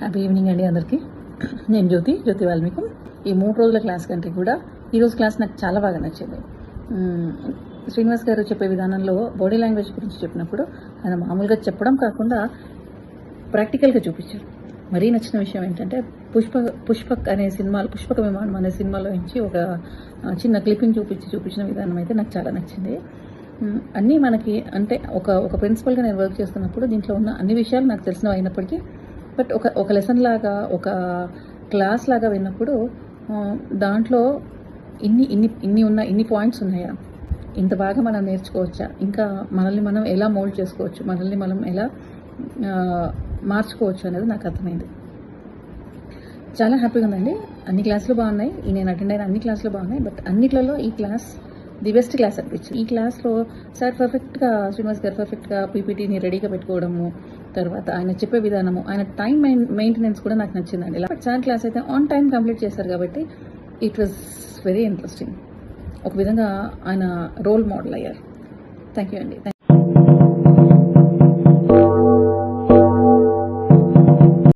Happy evening అండి అందరికీ. నేను జ్యోతి జ్యోతి వాల్మీకి. ఈ మూడు రోజుల క్లాస్ కంటే కూడా ఈరోజు క్లాస్ నాకు చాలా బాగా నచ్చింది. శ్రీనివాస్ గారు చెప్పే విధానంలో బాడీ లాంగ్వేజ్ గురించి చెప్పినప్పుడు ఆయన మామూలుగా చెప్పడం కాకుండా ప్రాక్టికల్గా చూపించారు. మరీ నచ్చిన విషయం ఏంటంటే పుష్ప పుష్పక్ అనే సినిమాలో పుష్పక విమానం అనే సినిమాలో నుంచి ఒక చిన్న క్లిప్పింగ్ చూపించి చూపించిన విధానం అయితే నాకు చాలా నచ్చింది. అన్నీ మనకి అంటే ఒక ఒక ప్రిన్సిపల్గా నేను వర్క్ చేస్తున్నప్పుడు దీంట్లో ఉన్న అన్ని విషయాలు నాకు తెలిసినవి అయినప్పటికీ బట్ ఒక ఒక లెసన్ లాగా ఒక క్లాస్ లాగా విన్నప్పుడు దాంట్లో ఇన్ని ఇన్ని ఇన్ని ఉన్న ఇన్ని పాయింట్స్ ఉన్నాయా? ఇంత బాగా మనం నేర్చుకోవచ్చా? ఇంకా మనల్ని మనం ఎలా మోల్డ్ చేసుకోవచ్చు? మనల్ని మనం ఎలా మార్చుకోవచ్చు అనేది నాకు అర్థమైంది. చాలా హ్యాపీగా ఉందండి. అన్ని క్లాసులు బాగున్నాయి. నేను అటెండ్ అయిన అన్ని క్లాసులు బాగున్నాయి. బట్ అన్నిట్లలో ఈ క్లాస్ ది బెస్ట్ క్లాస్ అనిపించింది. ఈ క్లాస్లో సార్ పర్ఫెక్ట్గా శ్రీనివాస్ గారు పర్ఫెక్ట్గా పీపీటీని రెడీగా పెట్టుకోవడము తర్వాత ఆయన చెప్పే విధానము ఆయన టైం మెయింటెనెన్స్ కూడా నాకు నచ్చిందండి. బట్ సార్ క్లాస్ అయితే ఆన్ టైం కంప్లీట్ చేశారు కాబట్టి ఇట్ వాజ్ వెరీ ఇంట్రెస్టింగ్. ఒక విధంగా ఆయన రోల్ మోడల్ అయ్యారు. థ్యాంక్ యూ అండి.